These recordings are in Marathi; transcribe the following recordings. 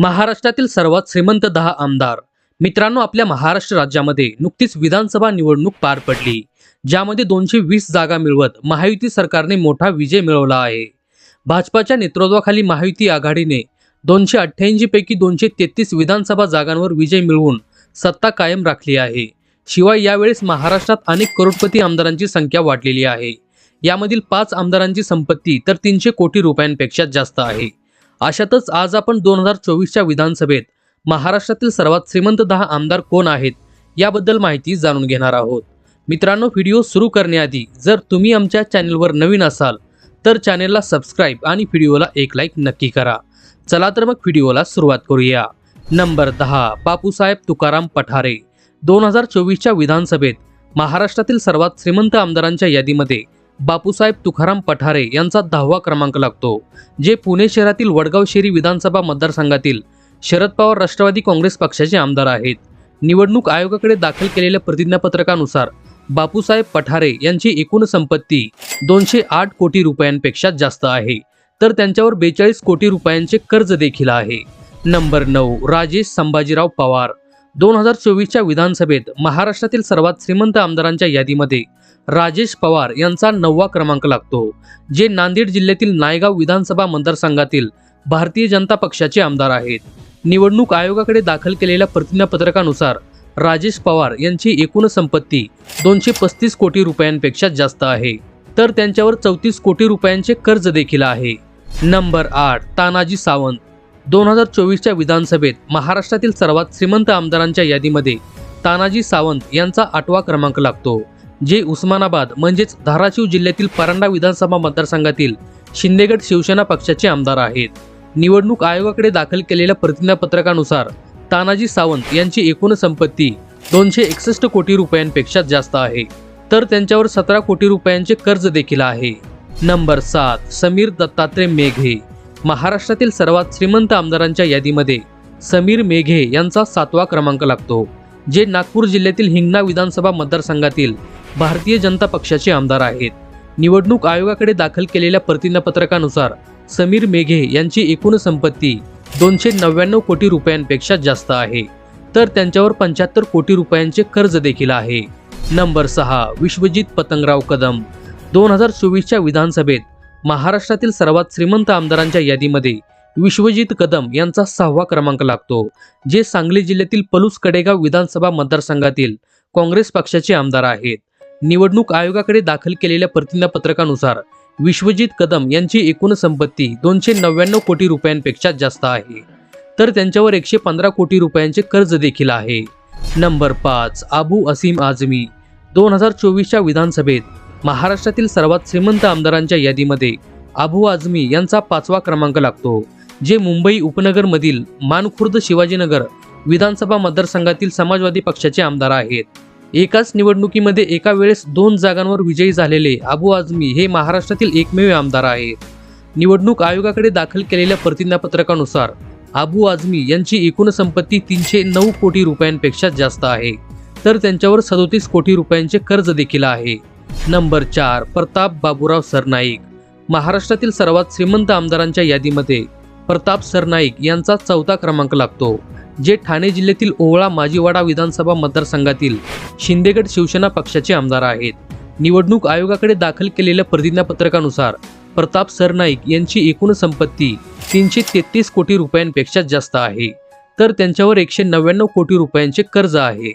महाराष्ट्रातील सर्वात श्रीमंत दहा आमदार. मित्रांनो आपल्या महाराष्ट्र राज्यामध्ये नुकतीच विधानसभा निवडणूक पार पडली. ज्यामध्ये दोनशे वीस जागा मिळवत महायुती सरकारने मोठा विजय मिळवला आहे. भाजपाच्या नेतृत्वाखाली महायुती आघाडीने दोनशे अठ्ठ्याऐंशी पैकी दोनशे तेहतीस विधानसभा जागांवर विजय मिळवून सत्ता कायम राखली आहे. शिवाय यावेळेस महाराष्ट्रात अनेक करोडपती आमदारांची संख्या वाढलेली आहे. यामधील पाच आमदारांची संपत्ती तर तीनशे कोटी रुपयांपेक्षा जास्त आहे. अशातच आज आपण दोन हजार चोवीसच्या विधानसभेत महाराष्ट्रातील सर्वात श्रीमंत दहा आमदार कोण आहेत याबद्दल माहिती जाणून घेणार आहोत. मित्रांनो व्हिडिओ सुरू करण्याआधी जर तुम्ही आमच्या चॅनलवर नवीन असाल तर चॅनेलला सबस्क्राईब आणि व्हिडिओला एक लाईक नक्की करा. चला तर मग व्हिडिओला सुरुवात करूया. नंबर दहा बापूसाहेब तुकाराम पठारे. दोन हजार चोवीसच्या विधानसभेत महाराष्ट्रातील सर्वात श्रीमंत आमदारांच्या यादीमध्ये बापूसाहेब तुकाराम पठारे यांचा दहावा क्रमांक लागतो जे पुणे शहरातील वडगाव शेरी विधानसभा मतदारसंघातील शरद पवार राष्ट्रवादी काँग्रेस पक्षाचे आमदार आहेत. निवडणूक आयोगाकडे दाखल केलेल्या प्रतिज्ञापत्रकानुसार बापूसाहेब पठारे यांची एकूण संपत्ती दोनशे आठ कोटी रुपयांपेक्षा जास्त आहे तर त्यांच्यावर बेचाळीस कोटी रुपयांचे कर्ज देखील आहे. नंबर नऊ राजेश संभाजीराव पवार. दोन हजार चोवीसच्या विधानसभेत महाराष्ट्रातील सर्वात श्रीमंत आमदारांच्या यादीमध्ये राजेश पवार यांचा नववा क्रमांक लागतो जे नांदेड जिल्ह्यातील नायगाव विधानसभा मतदारसंघातील भारतीय जनता पक्षाचे आमदार आहेत. निवडणूक आयोगाकडे दाखल केलेल्या प्रतिज्ञापत्रकानुसार राजेश पवार यांची एकूण संपत्ती दोनशे पस्तीस कोटी रुपयांपेक्षा जास्त आहे. तर त्यांच्यावर चौतीस कोटी रुपयांचे कर्ज देखील आहे. नंबर आठ तानाजी सावंत. दोन हजार चोवीसच्या विधानसभेत महाराष्ट्रातील सर्वात श्रीमंत आमदारांच्या यादीमध्ये तानाजी सावंत यांचा आठवा क्रमांक लागतो. जे उस्मानाबाद म्हणजेच धाराशिव जिल्ह्यातील परांडा विधानसभा मतदारसंघातील शिंदेगड शिवसेना पक्षाचे आमदार आहेत. निवडणूक आयोगाकडे दाखल केलेल्या प्रतिज्ञापत्रकानुसार तानाजी सावंत यांची एकूण संपत्ती दोनशे एकसष्ट कोटी रुपयांपेक्षा जास्त आहे. तर त्यांच्यावर सतरा कोटी रुपयांचे कर्ज देखील आहे. नंबर सात समीर दत्तात्रय मेघे. महाराष्ट्रातील सर्वात श्रीमंत आमदारांच्या यादीमध्ये समीर मेघे यांचा सातवा क्रमांक लागतो जे नागपूर जिल्ह्यातील हिंगणा विधानसभा मतदारसंघातील भारतीय जनता पक्षाचे आमदार आहेत. निवडणूक आयोगाकडे दाखल केलेल्या प्रतिज्ञापत्रकानुसार समीर मेघे यांची एकूण संपत्ती दोनशे नव्याण्णव कोटी रुपयांपेक्षा जास्त आहे. तर त्यांच्यावर पंच्याहत्तर कोटी रुपयांचे कर्ज देखील आहे. नंबर सहा विश्वजित पतंगराव कदम. दोन हजार चोवीसच्या विधानसभेत महाराष्ट्रातील सर्वात श्रीमंत आमदारांच्या यादीमध्ये विश्वजित कदम यांचा सहावा क्रमांक लागतो जे सांगली जिल्ह्यातील पलूस कडेगाव विधानसभा मतदारसंघातील काँग्रेस पक्षाचे आमदार आहेत. निवडणूक आयोगाकडे दाखल केलेल्या प्रतिज्ञापत्रकानुसार विश्वजित कदम यांची एकूण संपत्ती दोनशे नव्याण्णव कोटी रुपयांपेक्षा जास्त आहे. तर त्यांच्यावर एकशे पंधरा कोटी रुपयांचे कर्ज देखील आहे. नंबर पाच आबू असीम आझमी दोन हजार चोवीसच्या विधानसभेत महाराष्ट्रातील सर्वात श्रीमंत आमदारांच्या यादीमध्ये आबू आझमी यांचा पाचवा क्रमांक लागतो जे मुंबई उपनगरमधील मानखुर्द शिवाजीनगर विधानसभा मतदारसंघातील समाजवादी पक्षाचे आमदार आहेत. एकाच निवडणुकीमध्ये एका वेळेस दोन जागांवर विजयी झालेले आबू आझमी हे महाराष्ट्रातील एकमेव आमदार आहेत. निवडणूक आयोगाकडे दाखल केलेल्या प्रतिज्ञापत्रकानुसार आबू आझमी यांची एकूण संपत्ती तीनशे नऊ कोटी रुपयांपेक्षा जास्त आहे. तर त्यांच्यावर सदोतीस कोटी रुपयांचे कर्ज देखील आहे. नंबर चार प्रताप बाबूराव सरनाईक महाराष्ट्रातील सर्वात श्रीमंत आमदारांच्या यादीमध्ये प्रताप सरनाईक यांचा चौथा क्रमांक लागतो जे ठाणे जिल्ह्यातील ओवळा माजीवाडा विधानसभा मतदारसंघातील शिंदेगड शिवसेना पक्षाचे आमदार आहेत. निवडणूक आयोगाकडे दाखल केलेल्या प्रतिज्ञापत्रकानुसार प्रताप सरनाईक यांची एकूण संपत्ती तीनशे तेहतीस कोटी रुपयांपेक्षा जास्त आहे तर त्यांच्यावर एकशे नव्याण्णव कोटी रुपयांचे कर्ज आहे.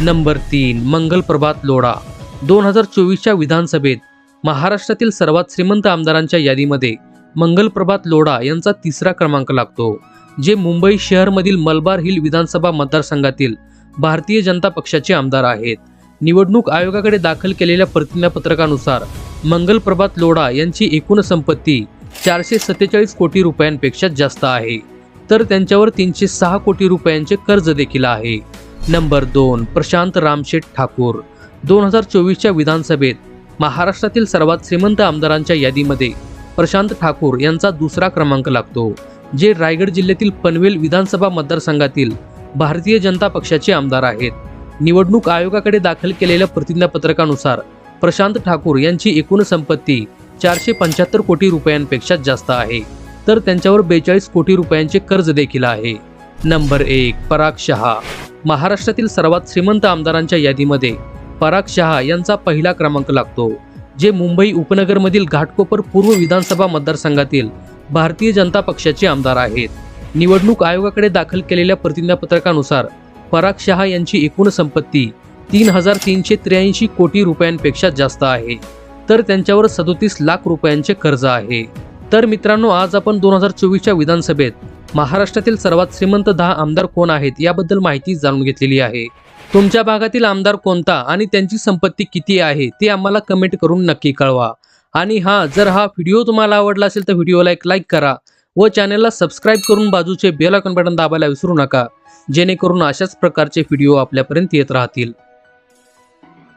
नंबर तीन मंगल प्रभात लोढा दोन हजार चोवीसच्या विधानसभेत महाराष्ट्रातील सर्वात श्रीमंत आमदारांच्या यादीमध्ये मंगलप्रभात लोडा लोढा यांचा तिसरा क्रमांक लागतो जे मुंबई शहरमधील मलबार हिल विधानसभा मतदारसंघातील भारतीय जनता पक्षाचे आमदार आहेत. निवडणूक आयोगाकडे दाखल केलेल्या प्रतिज्ञापत्रकानुसार मंगलप्रभात लोडा लोढा यांची एकूण संपत्ती चारशे सत्तेचाळीस कोटी रुपयांपेक्षा जास्त आहे. तर त्यांच्यावर तीनशे सहा कोटी रुपयांचे कर्ज देखील आहे. नंबर दोन प्रशांत रामशेठ ठाकूर. दोन हजार चोवीसच्या विधानसभेत महाराष्ट्रातील सर्वात श्रीमंत आमदारांच्या यादीमध्ये प्रशांत ठाकूर यांचा दुसरा क्रमांक लागतो जे रायगड जिल्ह्यातील पनवेल विधानसभा मतदारसंघातील भारतीय जनता पक्षाचे आमदार आहेत. निवडणूक आयोगाकडे दाखल केलेल्या प्रतिज्ञापत्रकानुसार प्रशांत ठाकूर यांची एकूण संपत्ती चारशे पंच्याहत्तर कोटी रुपयांपेक्षा जास्त आहे तर त्यांच्यावर बेचाळीस कोटी रुपयांचे कर्ज देखील आहे. नंबर एक पराग शहा. महाराष्ट्रातील सर्वात श्रीमंत आमदारांच्या यादीमध्ये पराग शहा यांचा पहिला क्रमांक लागतो जे मुंबई उपनगरमधील घाटकोपर पूर्व विधानसभा मतदारसंघातील भारतीय जनता पक्षाचे आमदार आहेत. निवडणूक आयोगाकडे दाखल केलेल्या प्रतिज्ञापत्रकानुसार पराग शहा यांची एकूण संपत्ती तीन हजार तीनशे त्र्याऐंशी कोटी रुपयांपेक्षा जास्त आहे. तर त्यांच्यावर सदोतीस लाख रुपयांचे कर्ज आहे. तर मित्रांनो आज आपण दोन हजार चोवीसच्या विधानसभेत महाराष्ट्रातील सर्वात श्रीमंत दहा आमदार कोण आहेत याबद्दल माहिती जाणून घेतलेली आहे. तुमच्या भागातील आमदार कोणता आणि त्यांची संपत्ती किती आहे ते आम्हाला कमेंट करून नक्की कळवा. आणि हा जर हा व्हिडिओ तुम्हाला आवडला असेल तर व्हिडिओला एक लाईक करा व चॅनलला सबस्क्राईब करून बाजूचे बेल आयकॉन बटन दाबायला विसरू नका. जेणेकरून अशाच प्रकारचे व्हिडिओ आपल्यापर्यंत येत राहतील.